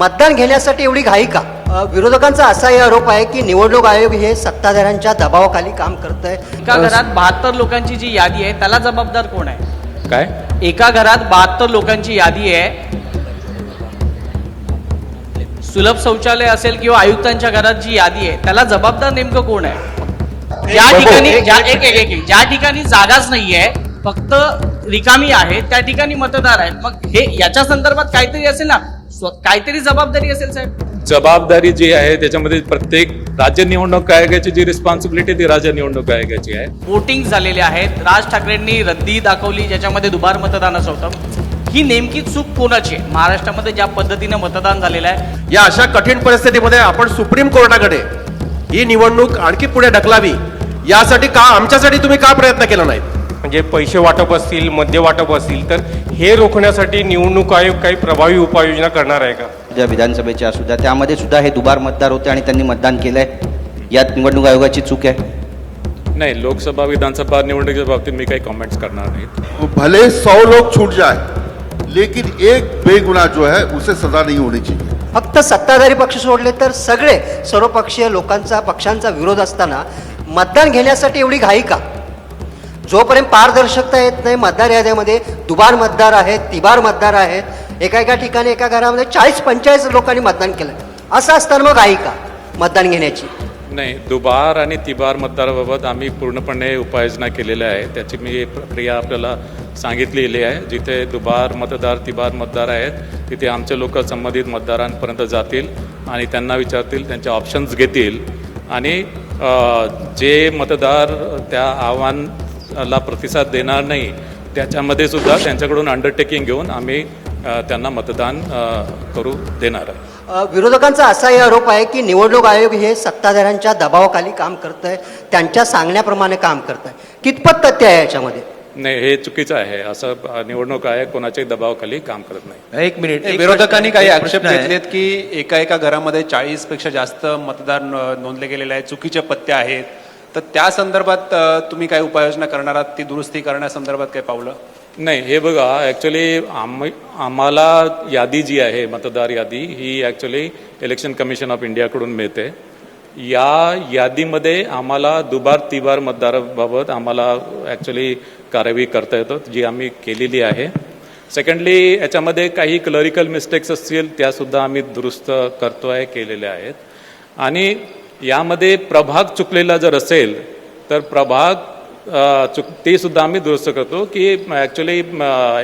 मतदान घेण्यासाठी एवढी घाई का? विरोधकांचा असाही आरोप आहे की निवडणूक आयोग हे सत्ताधाऱ्यांच्या दबावाखाली काम करत आहे एका घरात बहात्तर लोकांची जी यादी आहे त्याला जबाबदार कोण आहे? काय? एका घरात बहात्तर लोकांची यादी आहे. सुलभ शौचालय असेल किंवा आयुक्तांच्या घरात जी यादी आहे त्याला जबाबदार नेमकं कोण आहे? ज्या ठिकाणी ज्या एक एक एक एक, ज्या ठिकाणी जागाच नाहीये फक्त रिकामी आहे त्या ठिकाणी मतदार आहेत. मग हे याच्या संदर्भात काहीतरी असेल ना काहीतरी जबाबदारी असेल साहेब. जबाबदारी जी आहे त्याच्यामध्ये प्रत्येक राज्य निवडणूक आयोगाची जी रिस्पॉन्सिबिलिटी ती राज्य निवडणूक आयोगाची आहे. वोटिंग झालेले आहेत. राज ठाकरेंनी रद्दी दाखवली ज्याच्यामध्ये दुबार मतदानाचं होतं. ही नेमकी चूक कोणाची आहे? महाराष्ट्रामध्ये ज्या पद्धतीनं मतदान झालेलं आहे या अशा कठीण परिस्थितीमध्ये आपण सुप्रीम कोर्टाकडे ही निवडणूक आणखी पुढे ढकलावी यासाठी का आमच्यासाठी तुम्ही का प्रयत्न केला नाहीत? म्हणजे पैसे वाटप असतील मद्य वाटप असतील तर हे रोखण्यासाठी निवडणूक आयोग काही प्रभावी उपाययोजना करणार आहे का? ज्या विधानसभेच्या असू द्या त्यामध्ये सुद्धा हे दुबार मतदार होते आणि त्यांनी मतदान केलंय. यात निवडणूक आयोगाची चूक आहे. नाही लोकसभा विधानसभा निवडणुकीच्या बाबतीत मी काही कॉमेंट्स करणार नाहीत भले सौ लोग छूट जाए लेकिन एक बेगुनाह जो है उसे सजा नहीं होनी चाहिए। फक्त सत्ताधारी पक्ष सोडले तर सगळे सर्वपक्षीय लोकांचा पक्षांचा विरोध असताना मतदान घेण्यासाठी एवढी घाई का? जोपर्यंत पारदर्शकता येत नाही मतदार याद्यामध्ये दुबार मतदार आहेत तिबार मतदार आहेत एका एका ठिकाणी एका घरामध्ये चाळीस पंचेचाळीस लोकांनी मतदान केलं. असं असताना मग घाई का मतदान घेण्याची? नाही दुबार आणि तिबार मतदाराबाबत आम्ही पूर्णपणे उपाययोजना केलेल्या आहे त्याची मी प्रक्रिया आपल्याला सांगितलेली आहे. जिथे दुबार मतदार तिबार मतदार आहेत तिथे आमचे लोक संबंधित मतदारांपर्यंत जातील आणि त्यांना विचारतील त्यांचे ऑप्शन्स घेतील. आणि जे मतदार त्या आव्हान आव्हानाला प्रतिसाद देणार नाही त्याच्यामध्ये सुद्धा त्यांच्याकडून अंडरटेकिंग घेऊन आम्ही त्यांना मतदान करू देणार आहे. विरोधकांचा असाही आरोप आहे की निवडणूक आयोग हे सत्ताधाऱ्यांच्या दबावाखाली काम करत आहे त्यांच्या सांगण्याप्रमाणे काम करत आहे कितपत तथ्य आहे याच्यामध्ये? नाही हे चुकीचं आहे. असं निवडणूक आयोग कोणाच्याही दबावाखाली काम करत नाही. एक मिनिट विरोधकांनी काही आक्षेप आहे. घेतलेत की एका एका घरामध्ये चाळीसपेक्षा जास्त मतदार नोंदले गेलेले आहेत चुकीचे पत्ते आहेत तर त्या संदर्भात तुम्ही काय उपाययोजना करणार आहात? ती दुरुस्ती करण्यासंदर्भात काय पावलं? नाही हे बघा ॲक्च्युली आम आम्हाला यादी जी आहे मतदार यादी ही ॲक्च्युली इलेक्शन कमिशन ऑफ इंडियाकडून मिळते. या यादीमध्ये आम्हाला दुबार तिबार मतदाराबाबत आम्हाला ॲक्च्युली कार्यवाही करता येतं जी आम्ही केलेली आहे. सेकंडली याच्यामध्ये काही क्लरिकल मिस्टेक्स असतील त्यासुद्धा आम्ही दुरुस्त करतो आहे केलेल्या आहेत. आणि यामध्ये प्रभाग चुकलेला जर असेल तर प्रभाग चुक ते सुद्धा आम्ही दुरुस्त करतो की ॲक्च्युली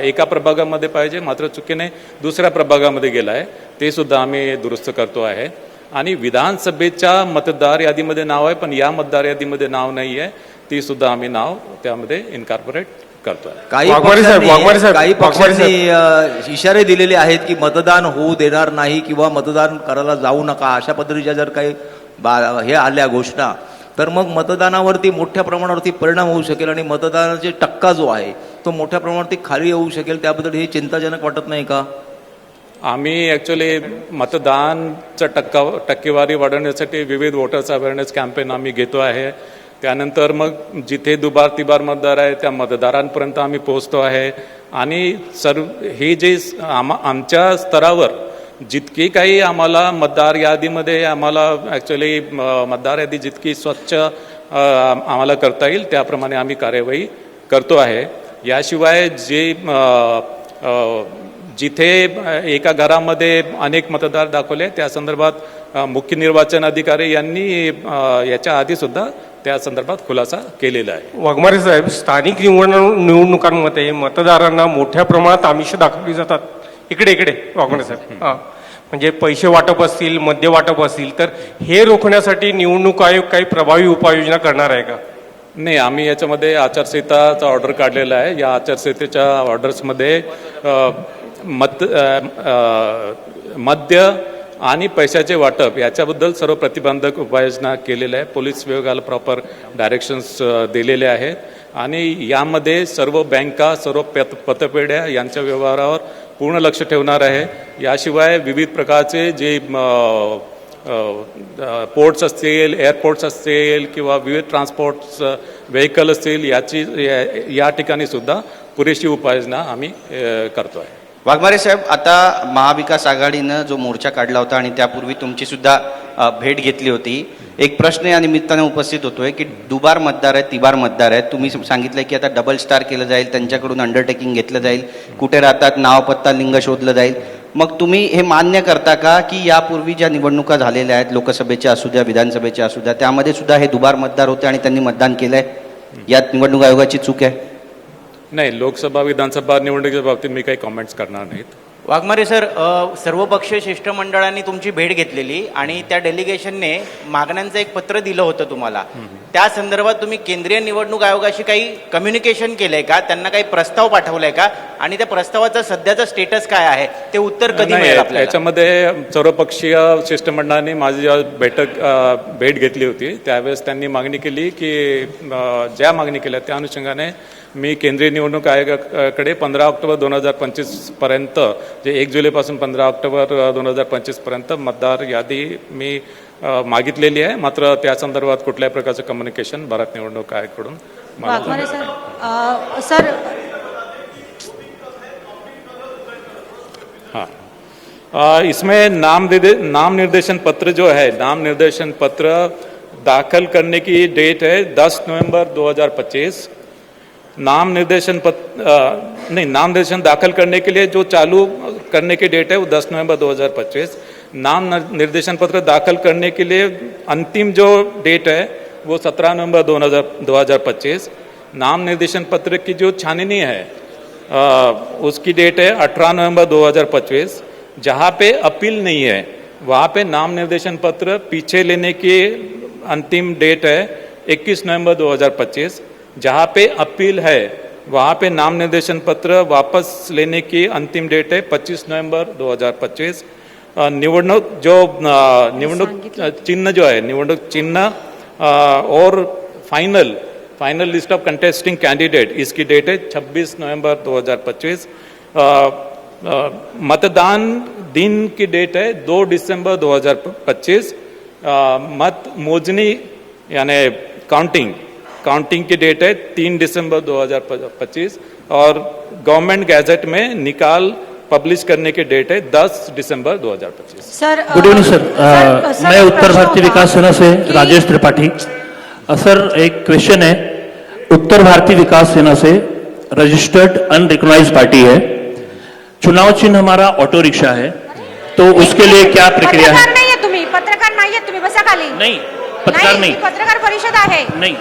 एका प्रभागामध्ये पाहिजे मात्र चुकीने दुसऱ्या प्रभागामध्ये गेला आहे ते सुद्धा आम्ही दुरुस्त करतो आहे. आणि विधानसभेच्या मतदार यादीमध्ये नाव आहे पण या मतदार यादीमध्ये नाव नाही आहे ती सुद्धा आम्ही नाव त्यामध्ये इन्कॉर्पोरेट करतो आहे. काही पक्षांनी- इशारे दिलेले आहेत की मतदान होऊ देणार नाही किंवा मतदान करायला जाऊ नका अशा पद्धतीच्या जर काही बा- हे आल्या घोषणा. तर मग मतदानावरती मोठ्या प्रमाणावरती परिणाम होऊ शकेल आणि मतदानाचे टक्का जो आहे तो मोठ्या प्रमाणावरती खाली येऊ शकेल. त्याबद्दल हे चिंताजनक वाटत नाही का? आम्ही ॲक्च्युली मतदानचा टक्का टक्केवारी वाढवण्यासाठी विविध वोटर्स अवेअरनेस कॅम्पेन आम्ही घेतो आहे. त्यानंतर मग जिथे दुबार तिबार मतदार आहे त्या मतदारांपर्यंत आम्ही पोहोचतो आहे. आणि सर्व हे जे आम आमच्या स्तरावर जितकी काही आम्हाला मतदार यादीमध्ये आम्हाला ॲक्च्युली मतदार यादी जितकी स्वच्छ आम्हाला करता येईल त्याप्रमाणे आम्ही कार्यवाही करतो आहे. याशिवाय जे जिथे एका घरामध्ये अनेक मतदार दाखवले त्या संदर्भात मुख्य निर्वाचन अधिकारी यांनी याच्या आधीसुद्धा त्या संदर्भात खुलासा केलेला आहे. वाघमारे साहेब स्थानिक निवडणूक निवडणुकांमध्ये मतदारांना मोठ्या प्रमाणात आमिष दाखवली जातात. इकडे इकडे वाघमारे साहेब हा. म्हणजे पैसे वाटप असतील मद्य वाटप असतील तर हे रोखण्यासाठी निवडणूक आयोग काही प्रभावी उपाययोजना करणार आहे का? नाही आम्ही याच्यामध्ये आचारसंहिताचा ऑर्डर काढलेला आहे. या आचारसंहितेच्या ऑर्डर्समध्ये मत मद्य आणि पैशाचे वाटप याच्याबद्दल सर्व प्रतिबंधक उपाययोजना केलेल्या आहे पोलीस विभागाला प्रॉपर डायरेक्शन्स दिलेले आहेत. आणि यामध्ये सर्व बँका सर्व पत पतपेढ्या यांच्या व्यवहारावर पूर्ण लक्ष ठेवणार आहे. याशिवाय विविध प्रकारचे जे पोर्ट्स असतील एअरपोर्ट्स असतील किंवा विविध ट्रान्सपोर्ट्स व्हेकल असतील याची या- ठिकाणी सुद्धा पुरेशी उपाययोजना आम्ही करतो आहे वाघमारे साहेब आता महाविकास आघाडीनं जो मोर्चा काढला होता आणि त्यापूर्वी तुमची सुद्धा भेट घेतली होती एक प्रश्न या निमित्ताने उपस्थित होतोय की दुबार मतदार आहेत तिबार मतदार आहेत. तुम्ही सांगितलं की आता डबल स्टार केलं जाईल त्यांच्याकडून अंडरटेकिंग घेतलं जाईल कुठे राहतात नाव पत्ता लिंग शोधलं जाईल. मग तुम्ही हे मान्य करता का की यापूर्वी ज्या निवडणुका झालेल्या आहेत लोकसभेच्या असू द्या विधानसभेच्या असू द्या त्यामध्ये सुद्धा हे दुबार मतदार होते आणि त्यांनी मतदान केलंय? यात निवडणूक आयोगाची चूक आहे? नाही लोकसभा विधानसभा निवडणुकीच्या बाबतीत मी काही कॉमेंट्स करणार नाहीत. वाघमारे सर सर्वपक्षीय शिष्टमंडळांनी तुमची भेट घेतलेली आणि त्या डेलिगेशनने मागण्यांचं एक पत्र दिलं होतं तुम्हाला. त्या संदर्भात तुम्ही केंद्रीय निवडणूक आयोगाशी काही कम्युनिकेशन केलंय का? त्यांना काही प्रस्ताव पाठवलाय का? आणि त्या प्रस्तावाचं सध्याचं स्टेटस काय आहे? ते उत्तर कधी मिळेल आपल्याला? याच्यामध्ये सर्वपक्षीय शिष्टमंडळाने माझी जेव्हा बैठक भेट घेतली होती. त्यावेळेस त्यांनी मागणी केली की ज्या मागणी केल्या त्या अनुषंगाने मी केंद्रीय निवडणूक आयोगाकडे पंधरा ऑक्टोबर दोन हजार पंचवीसपर्यंत जे एक जुलैपासून पंधरा ऑक्टोबर दोन हजार पंचवीसपर्यंत मतदार यादी मी मागितलेली आहे. मात्र त्या संदर्भात कुठल्याही प्रकारचं कम्युनिकेशन भारत निवडणूक आयोगाकडून सर सर हाँ. इसमें नाम नाम निर्देशन पत्र जो है नाम निर्देशन पत्र दाखल करने की डेट है 10 नवंबर 2025 नाम निर्देशन पत्र नहीं नाम निर्देशन दाखिल करने के लिए जो चालू करने की डेट है वो 10 नवंबर 2025 नाम निर्देशन पत्र दाखिल करने के लिए अंतिम जो डेट है वो 17 नवंबर 2000 2025 नाम निर्देशन पत्र की जो छाननी है अ, उसकी डेट है 18 नवंबर 2025 जहाँ पे अपील नहीं है वहाँ पे नाम निर्देशन पत्र पीछे लेने की अंतिम डेट है 21 नवंबर 2025 जहाँ पे अपील है वहाँ पे नाम निर्देशन पत्र वापस लेने की अंतिम डेट है 25 नवंबर 2025 अ, निवडणूक जो निवडणूक चिन्ह जो है निवडणूक चिन्ह और final final list of contesting candidate इसकी डेट है 26 नवंबर 2025 अ, अ, मतदान दिन की डेट है 2 दिसंबर 2025 अ, मत मोजनी यानी काउंटिंग काउंटिंग की डेट है तीन दिसंबर 2025 और गवर्नमेंट गैजेट में निकाल पब्लिश करने की डेट है 10 दिसंबर 2025 sir good evening sir sir, sir, मैं उत्तर भारतीय विकास सेना से राजेश त्रिपाठी। सर एक क्वेश्चन है। उत्तर भारतीय विकास सेना से रजिस्टर्ड अनरिकॉग्नाइज पार्टी है। चुनाव चिन्ह हमारा ऑटो रिक्शा है। तो उसके लिए क्या प्रक्रिया पत्रकार है तुम्ही पत्रकार नाहीये तुम्ही बसा खाली। नहीं पत्रकार नहीं ही पत्रकार परिषद आहे। नहीं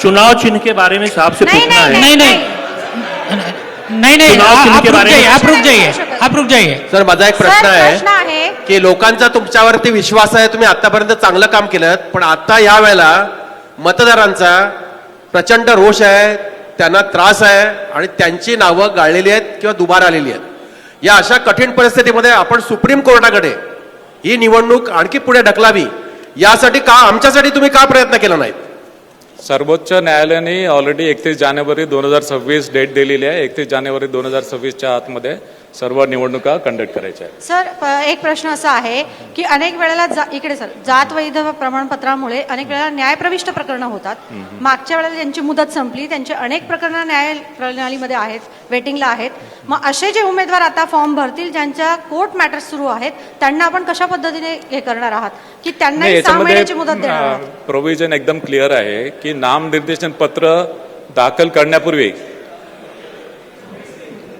चुनाव चिन्ह के बारे में साहब से नहीं पूछना नहीं है। नहीं नहीं। नहीं चुनाव चिन्ह के बारे में आप रुक जाइए आप रुक जाइए। सर माझा एक सर प्रश्न आहे आहे। की लोकांचा तुमच्यावरती विश्वास आहे तुम्ही आतापर्यंत चांगलं काम केलं पण आता या वेळेला मतदारांचा प्रचंड रोष आहे त्यांना त्रास आहे आणि त्यांची नावं गाळलेली आहेत किंवा दुबार आलेली आहेत. या अशा कठीण परिस्थितीमध्ये आपण सुप्रीम कोर्टाकडे ही निवडणूक आणखी पुढे ढकलावी यासाठी का आमच्यासाठी तुम्ही का प्रयत्न केला नाहीत? सर्वोच्च न्यायालयाने ऑलरेडी एकतीस जानेवारी दोन हजार सव्वीस डेट दिलेली आहे. एकतीस जानेवारी दोन हजार सव्वीसच्या आतमध्ये. सर्व निवडणुका कंडक्ट करायच्या आहेत. सर एक प्रश्न असा आहे की अनेक वेळेला जा- इकडे सर जात वैध प्रमाणपत्रामुळे अनेक वेळेला न्यायप्रविष्ट प्रकरणं होतात. मागच्या वेळेला त्यांची मुदत संपली त्यांचे अनेक प्रकरणं न्याय प्रणालीमध्ये आहेत वेटिंगला आहेत. मग असे जे उमेदवार आता फॉर्म भरतील ज्यांच्या कोर्ट मॅटर्स सुरू आहेत त्यांना आपण कशा पद्धतीने हे करणार आहात? की नाही त्यांनाही सहा महिन्याची मुदत देणार प्रोव्हिजन एकदम क्लिअर आहे की नाम निर्देशन पत्र दाखल करण्यापूर्वी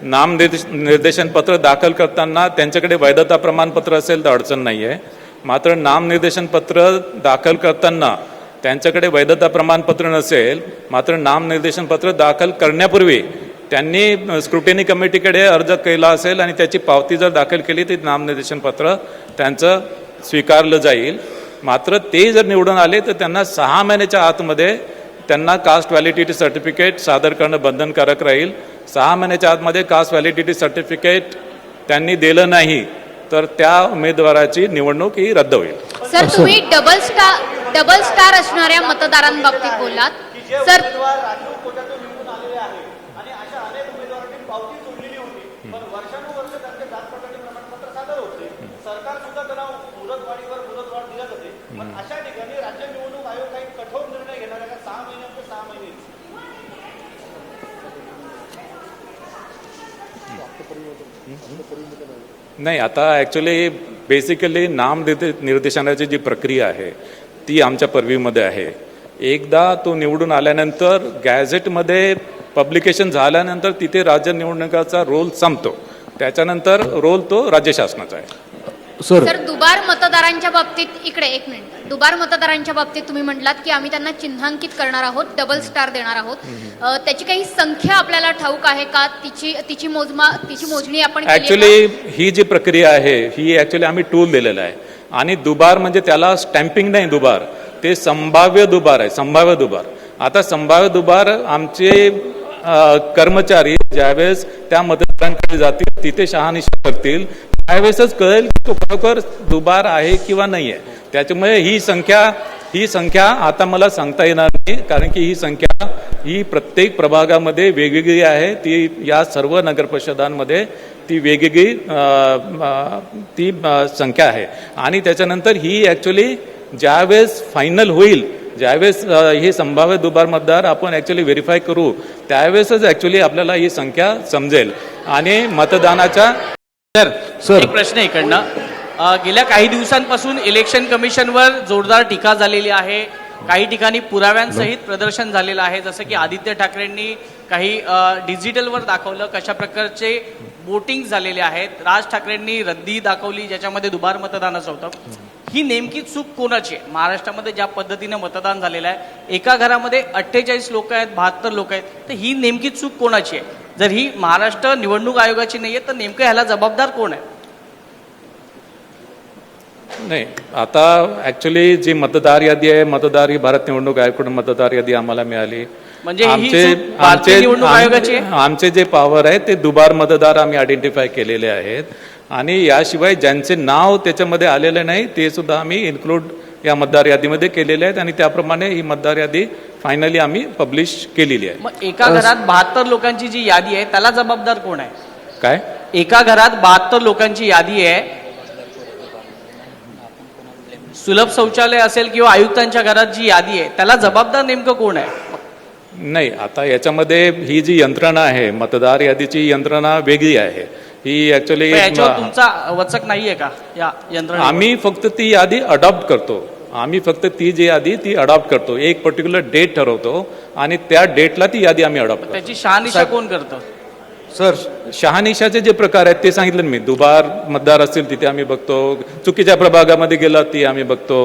नाम निर्देशन पत्र दाखल करताना त्यांच्याकडे वैधता प्रमाणपत्र असेल तर अडचण नाही आहे मात्र नाम निर्देशन पत्र दाखल करताना त्यांच्याकडे वैधता प्रमाणपत्र नसेल मात्र नाम निर्देशन पत्र दाखल करण्यापूर्वी त्यांनी स्क्रुटिनी कमिटीकडे अर्ज केला असेल आणि त्याची पावती जर दाखल केली तर नामनिर्देशन पत्र त्यांचं स्वीकारलं जाईल. मात्र ते जर निवडून आले तर त्यांना सहा महिन्याच्या आतमध्ये त्यांना कास्ट व्हॅलिडिटी सर्टिफिकेट सादर करणं बंधनकारक राहील. सहा महिन्याच्या आतमध्ये कास्ट व्हॅलिडिटी सर्टिफिकेट त्यांनी दिलं नाही तर त्या उमेदवाराची निवडणूक ही रद्द होईल. सर तुम्ही डबल स्टार डबल स्टार असणाऱ्या मतदारांबाबतीत बोललात. सर नाही आता ॲक्च्युली बेसिकली नाम निर्दे- निर्देशनाची जी प्रक्रिया आहे ती आमच्या पर्वीमध्ये आहे. एकदा तो निवडून आल्यानंतर गॅझेटमध्ये पब्लिकेशन झाल्यानंतर तिथे राज्य निवडणुकाचा रोल संपतो. त्याच्यानंतर रोल तो राज्य शासनाचा आहे. सर. दुबार मतदारांच्या बाबतीत इकडे एक मिनिट. दुबार मतदारांच्या बाबतीत तुम्ही म्हटलात की आम्ही त्यांना चिन्हांकित करणार आहोत डबल स्टार देणार आहोत. अ, त्याची काही संख्या आपल्याला ठाऊक आहे का? तिची तिची मोजमा तिची मोजणी आपण केली आहे का? ॲक्च्युली ही जी प्रक्रिया आहे ही ॲक्च्युली आम्ही टूल दिलेला आहे. आणि दुबार म्हणजे त्याला स्टॅम्पिंग नाही दुबार ते संभाव्य दुबार आहे संभाव्य दुबार. आता संभाव्य दुबार आमचे अ, कर्मचारी ज्यावेळेस त्या मतदारांकडे जातील तिथे शहानिशा करतील त्यावेळेसच कळेल की तो खरोखर दुबार आहे किंवा नाही आहे त्याच्यामुळे ही संख्या ही संख्या आता मला सांगता येणार नाही कारण की ही संख्या ही प्रत्येक प्रभागामध्ये वेगवेगळी आहे. ती या सर्व नगरपरिषदांमध्ये ती वेगवेगळी ती संख्या आहे. आणि त्याच्यानंतर ही ॲक्च्युली ज्यावेळेस फायनल होईल ज्यावेळेस हे संभाव्य दुबार मतदार आपण ॲक्च्युली व्हेरीफाय करू त्यावेळेसच ॲक्च्युली आपल्याला ही संख्या समजेल. आणि मतदानाच्या सर. एक प्रश्न इकडनं. गेल्या काही दिवसांपासून इलेक्शन कमिशनवर जोरदार टीका झालेली आहे. काही ठिकाणी पुराव्यांसहित प्रदर्शन झालेलं आहे. जसं की आदित्य ठाकरेंनी काही डिजिटलवर दाखवलं कशा प्रकारचे वोटिंग झालेले आहेत. राज ठाकरेंनी रद्दी दाखवली ज्याच्यामध्ये दुबार मतदानाचं होतं. ही नेमकी चूक कोणाची आहे? महाराष्ट्रामध्ये ज्या पद्धतीनं मतदान झालेलं आहे एका घरामध्ये अठ्ठेचाळीस लोक आहेत बहात्तर लोक आहेत तर ही नेमकी चूक कोणाची आहे? जर ही महाराष्ट्र निवडणूक आयोगाची नाही आहे तर नेमकं ह्याला जबाबदार कोण आहे? नाही आता ॲक्च्युली जी मतदार यादी आहे मतदार ही भारत निवडणूक आयोगाकडून मतदार यादी आम्हाला मिळाली. म्हणजे आमचे चूक भारतीय निवडणूक आयोगाची आहे? आम- आमचे जे पॉवर आहे ते दुबार मतदार आम्ही आयडेंटिफाय केलेले आहेत. आणि याशिवाय ज्यांचे नाव त्याच्यामध्ये आलेले नाही ते सुद्धा आम्ही इन्क्लूड या मतदार यादीमध्ये केलेले आहेत. आणि त्याप्रमाणे ही मतदार यादी फायनली आम्ही पब्लिश केलेली आहे. मग एका घरात बहात्तर लोकांची जी यादी आहे त्याला जबाबदार कोण आहे? काय? एका घरात बहात्तर लोकांची यादी आहे. सुलभ शौचालय असेल किंवा आयुक्तांच्या घरात जी यादी आहे त्याला जबाबदार नेमकं कोण आहे? नाही आता याच्यामध्ये ही जी यंत्रणा आहे मतदार यादीची यंत्रणा वेगळी आहे. ही याच्यावर तुमचा वचक नाहीये का या यंत्रणा आम्ही फक्त ती यादी अडॉप्ट करतो. आम्ही फक्त ती जी यादी ती अडॉप्ट करतो. एक पर्टिक्युलर डेट ठरवतो आणि त्या डेटला ती यादी आम्ही अडॉप्ट करतो. त्याची शहानिशा कोण करतं? सर. शहानिशाचे जे प्रकार आहेत ते सांगितलं मी. दुबार मतदार असतील तिथे आम्ही बघतो. चुकीच्या प्रभागामध्ये गेला ती आम्ही बघतो.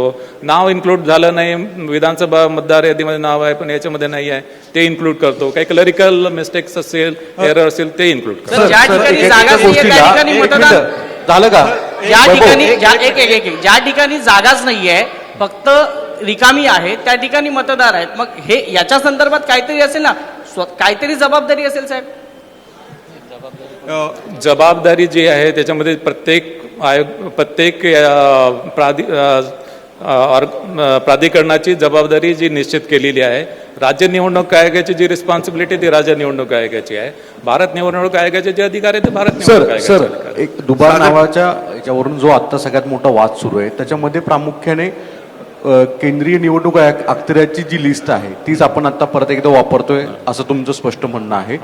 नाव इन्क्लूड झालं नाही. विधानसभा मतदार यादीमध्ये नाव आहे पण याच्यामध्ये नाही आहे. ते इन्क्लूड करतो. काही क्लरिकल मिस्टेक्स असेल एरर असेल ते इन्क्लूड करतो. सर, ज्या ठिकाणी जागा नाहीये त्या ठिकाणी मतदान झालं का? ज्या ठिकाणी ज्या एक एक एक एक ज्या ठिकाणी जागाच नाहीये फक्त रिकामी आहे त्या ठिकाणी मतदार आहेत. मग हे याच्या संदर्भात काहीतरी असेल ना? स्व- काहीतरी जबाबदारी असेल साहेब? जबाबदारी जी आहे त्याच्यामध्ये प्रत्येक आयोग प्रत्येक प्राधि ऑर्ग- प्राधिकरणाची जबाबदारी जी निश्चित केलेली आहे. राज्य निवडणूक आयोगाची जी रिस्पॉन्सिबिलिटी ती राज्य निवडणूक आयोगाची आहे. भारत निवडणूक आयोगाचे जे अधिकार आहे ते भारत निवडणूक सर सर. एक दुबार नावाच्या याच्यावरून जो आता सगळ्यात मोठा वाद सुरू आहे त्याच्यामध्ये प्रामुख्याने केंद्रीय निवडणूक आयोग अखत्याराची जी लिस्ट आहे तीच आपण आता परत एकदा वापरतोय असं तुमचं स्पष्ट म्हणणं आहे.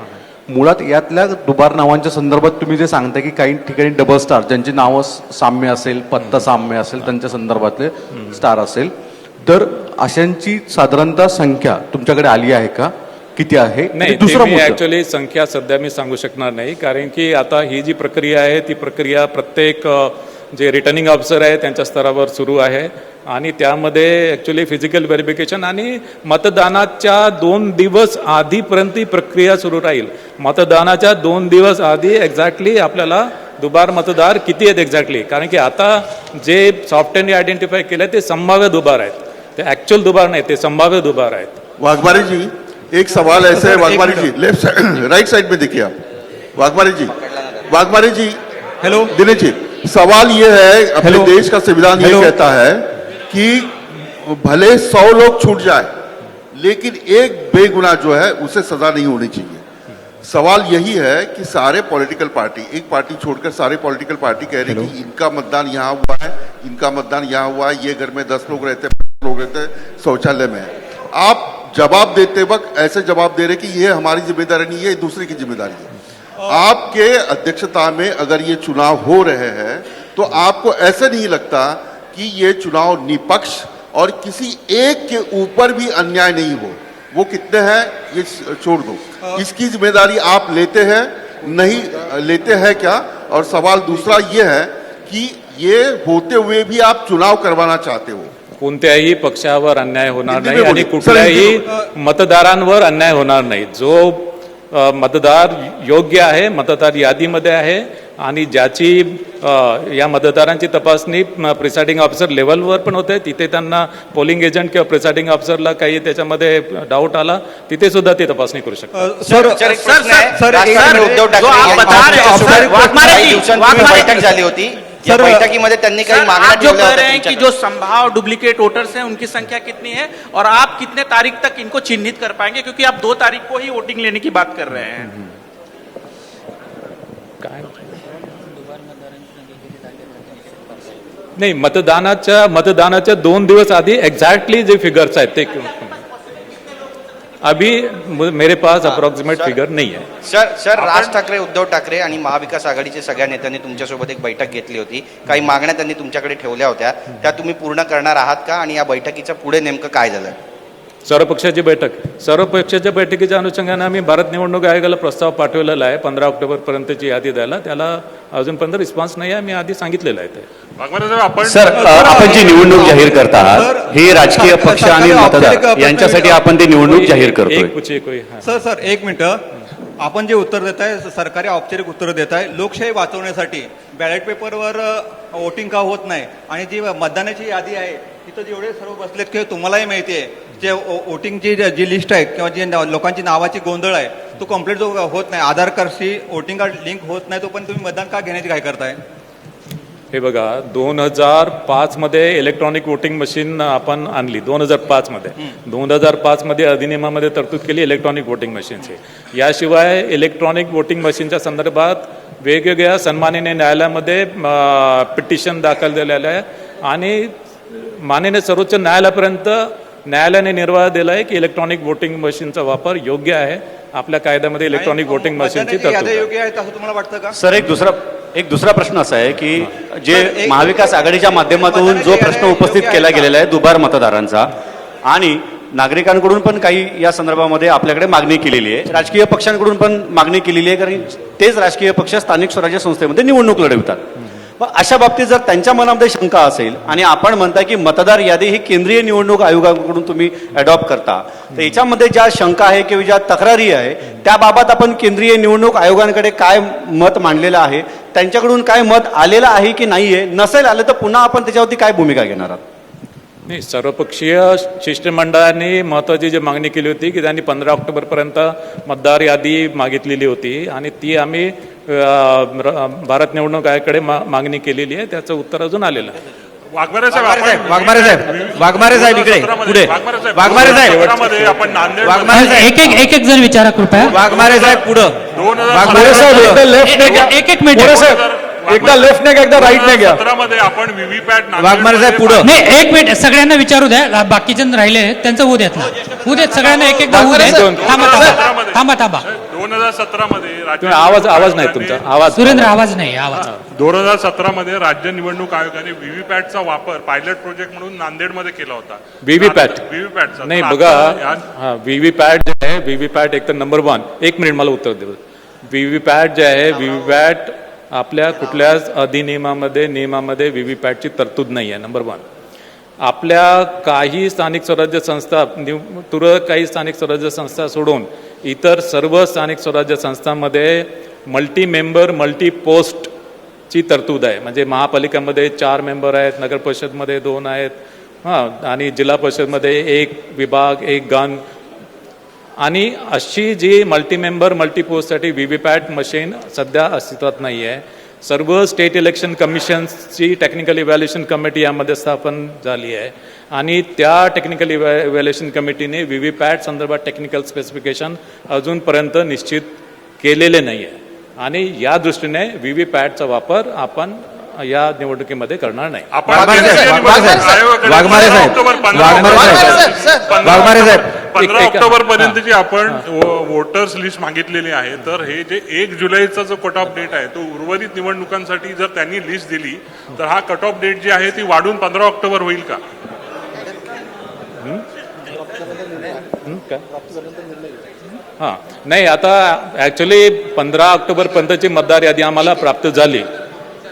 मुळात यातल्या दुबार नावांच्या संदर्भात तुम्ही जे सांगता की काही ठिकाणी डबल स्टार ज्यांची नावं साम्य असेल पत्ता साम्य असेल त्यांच्या संदर्भातले स्टार असेल. तर अशांची साधारणतः संख्या तुमच्याकडे आली आहे का? किती आहे? नाही दुसरा मी मुद्दा. ऍक्च्युली संख्या सध्या मी सांगू शकणार नाही कारण की आता ही जी प्रक्रिया आहे ती प्रक्रिया प्रत्येक जे रिटर्निंग ऑफिसर आहे त्यांच्या स्तरावर सुरू आहे. आणि त्यामध्ये ॲक्च्युली फिजिकल व्हेरिफिकेशन आणि मतदानाच्या दोन दिवस आधीपर्यंत ही प्रक्रिया सुरू राहील. मतदानाच्या दोन दिवस आधी एक्झॅक्टली आपल्याला दुबार मतदार किती आहेत एक्झॅक्टली कारण की आता जे सॉफ्टवेअरने आयडेंटिफाय केलं ते संभाव्य दुबार आहेत. ते ॲक्च्युअल दुबार नाही ते संभाव्य दुबार आहेत. वाघमारी जी एक सवाल ऐसे है Waghmare ji left side right side में देखिए आप वाघमारी जी वाघमारी जी हेलो दिनेश जी सवाल ये है अपने। देश का संविधान ये कहता है कि भले सौ लोग छूट जाए लेकिन एक बेगुनाह जो है उसे सजा नहीं होनी चाहिए। सवाल यही है कि सारे पॉलिटिकल पार्टी एक पार्टी छोड़कर सारे पॉलिटिकल पार्टी कह रही कि इनका मतदान यहाँ हुआ है इनका मतदान यहाँ हुआ है ये घर में दस लोग रहते हैं लोग रहते हैं शौचालय में आप जवाब देते वक्त ऐसे जवाब दे रहे कि ये हमारी ज़िम्मेदारी नहीं है ये दूसरे की ज़िम्मेदारी है। आपके अध्यक्षता में अगर ये चुनाव हो रहे हैं तो आपको ऐसा नहीं लगता कि ये चुनाव निपक्ष और किसी एक के ऊपर भी अन्याय नहीं हो? वो कितने हैं ये छोड़ दो। इसकी ज़िम्मेदारी आप लेते हैं नहीं लेते हैं क्या? और सवाल दूसरा ये है कि ये होते हुए भी आप चुनाव करवाना चाहते हो? कोणत्याही पक्षावर अन्याय होणार नाही आणि कुठल्याही मतदारांवर अन्याय होणार नाही. जो मतदार योग्य आहे मतदार यादीमध्ये आहे आणि ज्याची या मतदारांची तपासणी प्रिसाइडिंग ऑफिसर लेवलवर पण होते. तिथे त्यांना पोलिंग एजंट किंवा प्रिसाइडिंग ऑफिसरला काही त्याच्यामध्ये डाऊट आला तिथे सुद्धा ते तपासणी करू शकतात. सर सर ठाकरे उद्धव जो ठाकरे आप बता रहे हैं, सर, बैठक जी. झाली होती। या बैठकीमध्ये त्यांनी काही मागण्या जो कह रहे हैं कि जो संभाव डुप्लीकेट वोटर्स हैं उनकी संख्या कितनी है और आप कितने तारीख तक इनको चिन्हित कर पाएँगे? क्योंकि आप दो तारीख को ही वोटिंग लेने की बात कर रहे हैं। नाही मतदानाच्या मतदानाच्या दोन दिवस आधी एक्झॅक्टली जे फिगर्स आहेत ते अभी मेरे पास अप्रॉक्सिमेट फिगर नहीं है। सर सर राज ठाकरे उद्धव ठाकरे आणि महाविकास आघाडीचे सगळ्या नेत्यांनी तुमच्यासोबत एक बैठक घेतली होती. काही मागण्या त्यांनी तुमच्याकडे ठेवल्या होत्या. त्या तुम्ही पूर्ण करणार आहात का? आणि या बैठकीच्या पुढे नेमकं काय झालं? सर्व पक्षाची बैठक. सर्व पक्षाच्या बैठकीच्या अनुषंगाने आम्ही भारत निवडणूक आयोगाला प्रस्ताव पाठवलेला आहे. पंधरा ऑक्टोबरपर्यंतची यादी द्यायला. त्याला अजूनपर्यंत रिस्पॉन्स नाही आहे. मी आधी सांगितलेलं आहे ते. सर आपण जी निवडणूक जाहीर करता आहात ही राजकीय पक्ष आणि मतदार यांच्यासाठी आपण ती निवडणूक जाहीर हाँ. सर सर एक मिनटं. आपण जे उत्तर देत आहे सरकारी औपचारिक उत्तर देत आहे लोकशाही वाचवण्यासाठी बॅलेट पेपरवर वोटिंग का होत नाही? आणि जी मतदानाची यादी आहे तिथं जेवढे सर्व बसलेत किंवा तुम्हालाही माहिती आहे जे वोटिंगची जी लिस्ट आहे किंवा जी लोकांची नावाची गोंधळ आहे तो कंप्लीट जो होत नाही. आधार कार्डशी वोटिंग कार्ड लिंक होत नाही तो पण तुम्ही मतदान का घेण्याची काय करताय? हे बघा दोन हजार पाच मध्ये इलेक्ट्रॉनिक वोटिंग मशीन आपण आणली. दोन हजार पाच मध्ये. दोन हजार पाच मध्ये अधिनियमामध्ये तरतूद केली इलेक्ट्रॉनिक वोटिंग मशीनची याशिवाय इलेक्ट्रॉनिक वोटिंग मशीनच्या संदर्भात वेगवेगळ्या सन्माननीय न्यायालयामध्ये पिटिशन दाखल झालेलं आहे. आणि माननीय सर्वोच्च न्यायालयापर्यंत न्यायालयाने निर्वाह दिला आहे की इलेक्ट्रॉनिक वोटिंग मशीनचा वापर योग्य आहे. आपल्या कायद्यामध्ये इलेक्ट्रॉनिक वोटिंग मशीनची तरतूद यादी आहे. योग्य आहे असं तुम्हाला वाटतं का? सर एक दुसरा एक दुसरा प्रश्न असा आहे की जे महाविकास आघाडीच्या माध्यमातून जो प्रश्न उपस्थित केला गेलेला आहे दुबार मतदारांचा आणि नागरिकांकडून पण काही या संदर्भामध्ये आपल्याकडे मागणी केलेली आहे. राजकीय पक्षांकडून पण मागणी केलेली आहे कारण तेच राजकीय पक्ष स्थानिक स्वराज्य संस्थेमध्ये निवडणूक लढवतात. मग अशा बाबतीत जर त्यांच्या मनामध्ये शंका असेल आणि आपण म्हणताय की मतदार यादी ही केंद्रीय निवडणूक आयोगाकडून तुम्ही अडॉप्ट करता तर याच्यामध्ये ज्या शंका आहे किंवा ज्या तक्रारी आहे त्याबाबत आपण केंद्रीय निवडणूक आयोगांकडे काय मत मांडलेलं आहे त्यांच्याकडून काय मत आलेलं आहे की नाही आहे नसेल आलं तर पुन्हा आपण त्याच्यावरती काय भूमिका घेणार आहात? नाही सर्वपक्षीय शिष्टमंडळाने महत्त्वाची जी मागणी केली होती की त्यांनी पंधरा ऑक्टोबरपर्यंत मतदार यादी मागितलेली होती आणि ती आम्ही भारत निवडणूक आयोगाकडे मा- मागणी केलेली आहे. त्याचं उत्तर अजून आलेलं आहे. वाघमारे साहेब वाघमारे साहेब वाघमारे साहेब इकडे पुढे. वाघमारे साहेब वाघमारे साहेब. एक एक एक एक जण विचारा कृपया. वाघमारे साहेब पुढं. मोरे साहेब एकदा लेफ्ट ने घ्या एक एक मिनिट साहेब. एकदा लेफ्ट ने घ्या एकदा राईट ने घ्या. वाघमारे साहेब पुढं. नाही एक मिनिट सगळ्यांना विचारू द्या बाकी जण राहिले आहेत, त्यांचं होऊ देत ना होऊ देत सगळ्यांना एक एकदा होऊ देत. थांबा थांबा. थांबा थांबा. दोन हजार सतरा मध्ये आवाज आवाज नाही तुमचा आवाज सुरेंद्र आवाज नाही आवाज. दोन हजार सतरा मध्ये राज्य निवडणूक आयोगाने व्हीव्हीपॅटचा वापर पायलट प्रोजेक्ट म्हणून नांदेडमध्ये केला होता. व्हीव्हीपॅट व्हीव्हीपॅटचा नाही बघा व्हीव्हीपॅट जे आहे व्हीव्हीपॅट एक तर नंबर वन एक मिनिट मला उत्तर देऊ व्हीव्हीपॅट जे आहे व्हीव्हीपॅट आपल्या कुठल्याच अधिनियमामध्ये नियमामध्ये व्ही पॅडची तरतूद नाही आहे नंबर वन आपल्या काही स्थानिक स्वराज्य संस्था तुरळक काही स्थानिक स्वराज्य संस्था सोडून इतर सर्व स्थानिक स्वराज्य संस्थांमध्ये मल्टी मेंबर मल्टी पोस्टची तरतूद आहे. म्हणजे महापालिकामध्ये चार मेंबर आहेत नगर परिषदमध्ये दोन आहेत हां आणि जिल्हा परिषदमध्ये एक विभाग एक गण आणि अशी जी मल्टी मेंबर मल्टी पोस्टसाठी व्ही व्ही पॅट मशीन सध्या अस्तित्वात नाही आहे सर्व स्टेट इलेक्शन कमिशन्सची टेक्निकल इव्हॅल्युएशन कमिटी यामध्ये स्थापन झाली आहे आणि त्या टेक्निकल इव्हॅ इव्हॅल्युएशन कमिटीने व्ही व्ही पॅट संदर्भात टेक्निकल स्पेसिफिकेशन अजूनपर्यंत निश्चित केलेले नाही आहे आणि या दृष्टीने व्ही व्ही पॅटचा वापर आपण या निवडणुकीमध्ये करणार नाही. आपण वाघमारे साहेब, वाघमारे साहेब, ऑक्टोबर पंधरा ऑक्टोबर ऑक्टोबर- ऑक्टोबर हा. पर्यंतची आपण वोटर्स लिस्ट मागितलेली आहे. तर हे जे एक जुलैचा जो कट ऑफ डेट आहे तो उर्वरित निवडणुकांसाठी जर त्यांनी लिस्ट दिली तर हा कट ऑफ डेट जी आहे ती वाढून पंधरा ऑक्टोबर होईल का? हां. नाही आता ॲक्च्युली पंधरा ऑक्टोबरपर्यंतची मतदार यादी आम्हाला प्राप्त झाली.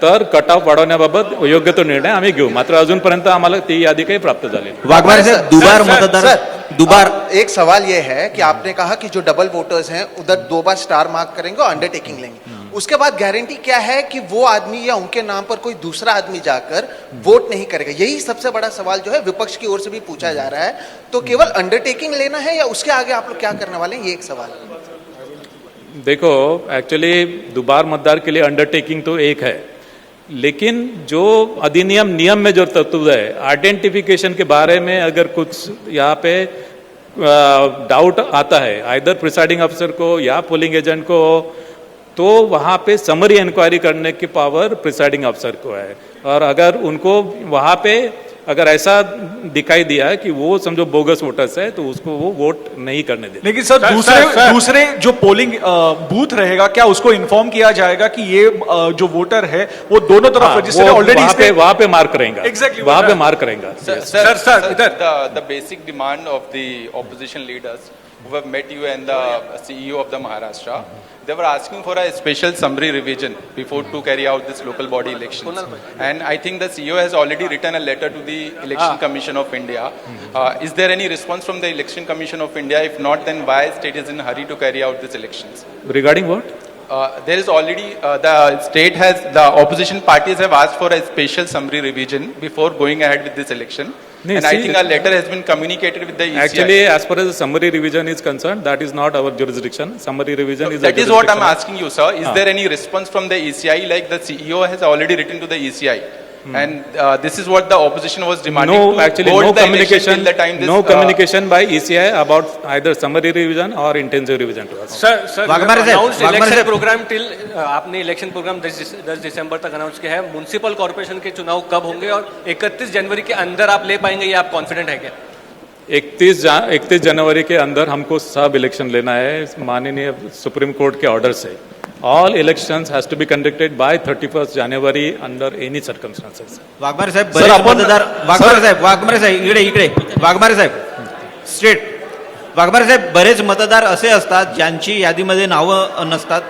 तर कट ऑफ वाढवण्याबाबत योग्य तो निर्णय आम्ही घेऊ. मात्र अजूनपर्यंत आम्हाला ती यादी काही प्राप्त झाली. वाघमारे दुबार मतदार दुबार एक सवाल ये है कि आपने कहा कि जो डबल वोटर्स हैं उधर दो बार स्टार मार्क करेंगे और अंडरटेकिंग लेंगे। उसके बाद गारंटी क्या है कि वो आदमी या उनके नाम पर कोई दूसरा आदमी जाकर वोट नहीं करेगा? यही सबसे बड़ा सवाल जो है विपक्ष की ओर से भी पूछा जा रहा है। तो केवल अंडरटेकिंग लेना है या उसके आगे आप लोग क्या करने वाले हैं? ये एक सवाल देखो एक्चुअली दोबार मतदार के लिए अंडरटेकिंग तो एक है। लेकिन जो अधिनियम, नियम में जो तत्व है आइडेंटिफिकेशन के बारे में अगर कुछ यहाँ पे डाउट आता है आइदर प्रिसाइडिंग अफसर को या पोलिंग एजेंट को तो वहाँ पे समरी इंक्वायरी करने की पावर प्रिसाइडिंग अफसर को है। और अगर उनको वहाँ पे अगर ऐसा दिखाई दिया कि वो समझो बोगस वोटर्स है तो उसको वो वोट नहीं करने देते। लेकिन सर दूसरे सर, दूसरे जो पोलिंग बूथ रहेगा क्या उसको इन्फॉर्म किया जाएगा कि ये जो वोटर है वो दोनों तरफ़ रजिस्टर्ड ऑलरेडी वहाँ पे वहाँ पे मार्क करेंगे। Exactly, वहाँ पे मार्क करेंगे। Sir sir sir the basic demand of the opposition basic demand of the opposition leaders who have met you and the CEO of the Maharashtra, they were asking for a special summary revision before to carry out this local body elections. And I think the CEO has already written a letter to the Election Commission of India. Uh, is there any response from the Election Commission of India? If not, then why state is in hurry to carry out these elections? Regarding what? Uh, there is already uh, the state has the opposition parties have asked for a special summary revision before going ahead with this election, And I think a letter has been communicated with the ECI. Actually, as far as the summary revision is concerned, that is not our jurisdiction. Summary revision is that is what I'm asking you, sir. Is Ah. there any response from the ECI? Like the CEO has already written to the ECI, and uh, this is what the opposition was demanding No, to actually, no the communication, the time this. no uh, communication by ECI about either summary revision or intensive revision to us. Sir Waghmare Saheb, announce Waghmare election साहेब। Programme till आपने election programme दस दिसंबर तक announce किया है municipal corporation के चुनाव कब होंगे और 31 जनवरी के अंदर आप ले पाएँगे ये आप कॉन्फिडेंट है क्या इकतीस इकतीस जनवरी के अंदर हमको सब इलेक्शन लेना है माननीय सुप्रीम कोर्ट के ऑर्डर से all elections has to be conducted by thirty first January under any circumstances Waghmare साहेब बरेच आपण- मतदार वाघमारे साहेब वाघमारे साहेब इकडे इकडे. वाघमारे साहेब स्ट्रेट वाघमारे साहेब बरेच मतदार असे असतात ज्यांची यादीमध्ये नावं नसतात.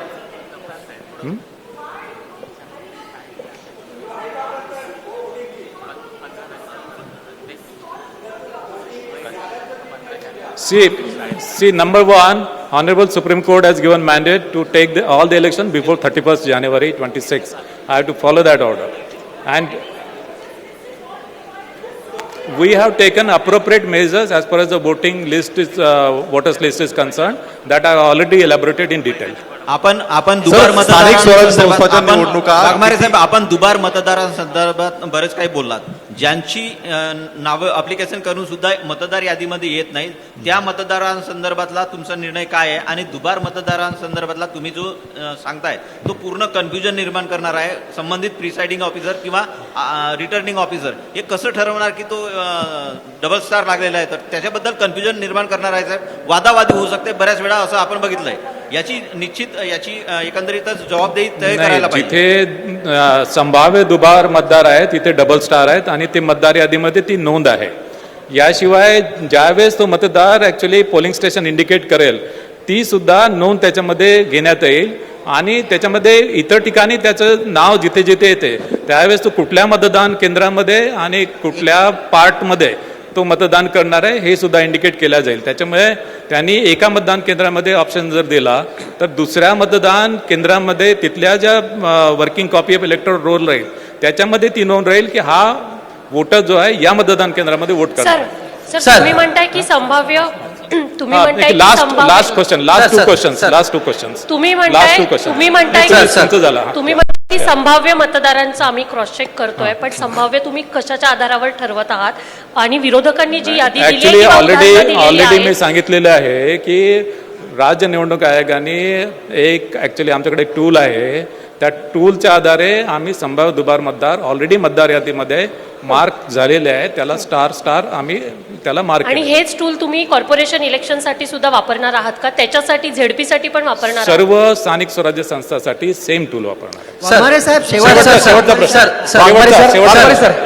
See, see, number one, Honorable Supreme Court has given mandate to take the, all the election before 31st January 26. I have to follow that order. And we have taken appropriate measures as far as the voting list is, uh, voters list is concerned, that are already elaborated in detail. आपण आपण दुबार संस्थाच्या आपण- दुबार मतदारांसंदर्भात बरेच काही बोललात. ज्यांची नावं अप्लिकेशन करून सुद्धा मतदार यादीमध्ये येत नाही त्या मतदारांसंदर्भातला तुमचा निर्णय काय आहे? आणि दुबार मतदारांसंदर्भातला तुम्ही जो सांगताय तो पूर्ण कन्फ्युजन निर्माण करणार आहे. संबंधित प्रिसाइडिंग ऑफिसर किंवा रिटर्निंग ऑफिसर हे कसं ठरवणार की तो डबल स्टार लागलेला आहे? तर त्याच्याबद्दल कन्फ्युजन निर्माण करणार आहे साहेब. वादावादी होऊ शकते. बऱ्याच वेळा असं आपण बघितलंय. याची निश्चित याची एकंदरीतच जबाबदेही तय करायला पाहिजे. जिथे संभाव्य दुबार मतदार आहेत तिथे डबल स्टार आहेत आणि ते मतदार यादीमध्ये ती नोंद आहे. याशिवाय ज्यावेळेस तो मतदार ऍक्च्युली पोलिंग स्टेशन इंडिकेट करेल ती सुद्धा नोंद त्याच्यामध्ये घेण्यात येईल आणि त्याच्यामध्ये इतर ठिकाणी त्याचं नाव जिथे जिथे येते त्यावेळेस तो कुठल्या मतदान केंद्रामध्ये आणि कुठल्या पार्टमध्ये तो मतदान करणार आहे हे सुद्धा इंडिकेट केलं जाईल. त्याच्यामुळे त्यांनी एका मतदान केंद्रामध्ये ऑप्शन जर दिला तर दुसऱ्या मतदान केंद्रामध्ये तिथल्या ज्या working copy of electoral roll राहील त्याच्यामध्ये ती नोंद राहील की हा वोटर जो आहे या मतदान केंद्रामध्ये वोट करणार. सर सर तुम्ही म्हणताय की संभाव्य तुम्ही म्हणताय last last question last two question. Last two question तुम्ही लास्ट म्हणताय टू क्वेश्चन तुम्ही म्हणताय. तुम्ही म्हणताय की संभाव्य मतदारांचं आम्ही क्रॉस चेक करतोय पण संभाव्य तुम्ही कशाच्या आधारावर ठरवत आहात? आणि विरोधकांनी जी यादी ऍक्च्युली ऑलरेडी ऑलरेडी मी सांगितलेलं आहे की राज्य निवडणूक आयोगाने एक ऍक्च्युली आमच्याकडे एक टूल आहे. त्या टूलच्या आधारे आम्ही संभाव्य दुबार मतदार ऑलरेडी मतदार यादीमध्ये मार्क झालेले आहे त्याला स्टार स्टार आम्ही त्याला मार्क आणि हेच टूल तुम्ही कॉर्पोरेशन इलेक्शनसाठी सुद्धा वापरणार आहात का? त्याच्यासाठी झेडपी साठी पण वापरणार आहात? सर्व स्थानिक स्वराज्य संस्थासाठी सेम टूल वापरणार साहेब शेवटचा- प्रश्न.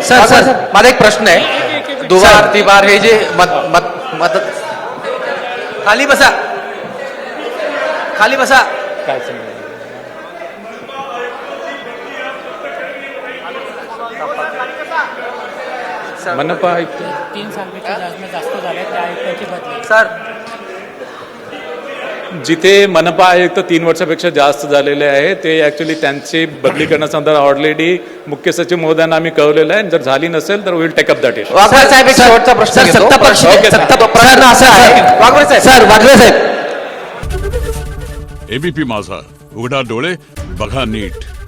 सर माझा एक प्रश्न आहे. दुबार तिबार हे जे मत मत मत खाली बसा. खाली बसा. मनपा आयुक्त. तीन जास्त झाले त्या आयुक्ताची बदली. सर. जिथे मनपा आयुक्त तीन वर्षापेक्षा जास्त झालेले आहे ते ऍक्च्युली त्यांची बदली करण्यासंदर्भात ऑलरेडी मुख्य सचिव महोदयांना आम्ही कळवलेलं आहे. जर झाली नसेल तर will take up that issue Waghmare साहेब एक शेवटचा प्रश्न घेतो. सत्ता पक्ष- ओके, सत्ता तो प्रश्न असा आहे. वाघमारे साहेब. सर वाघमारे साहेब. एबीपी माझा. उघडा डोळे बघा नीट.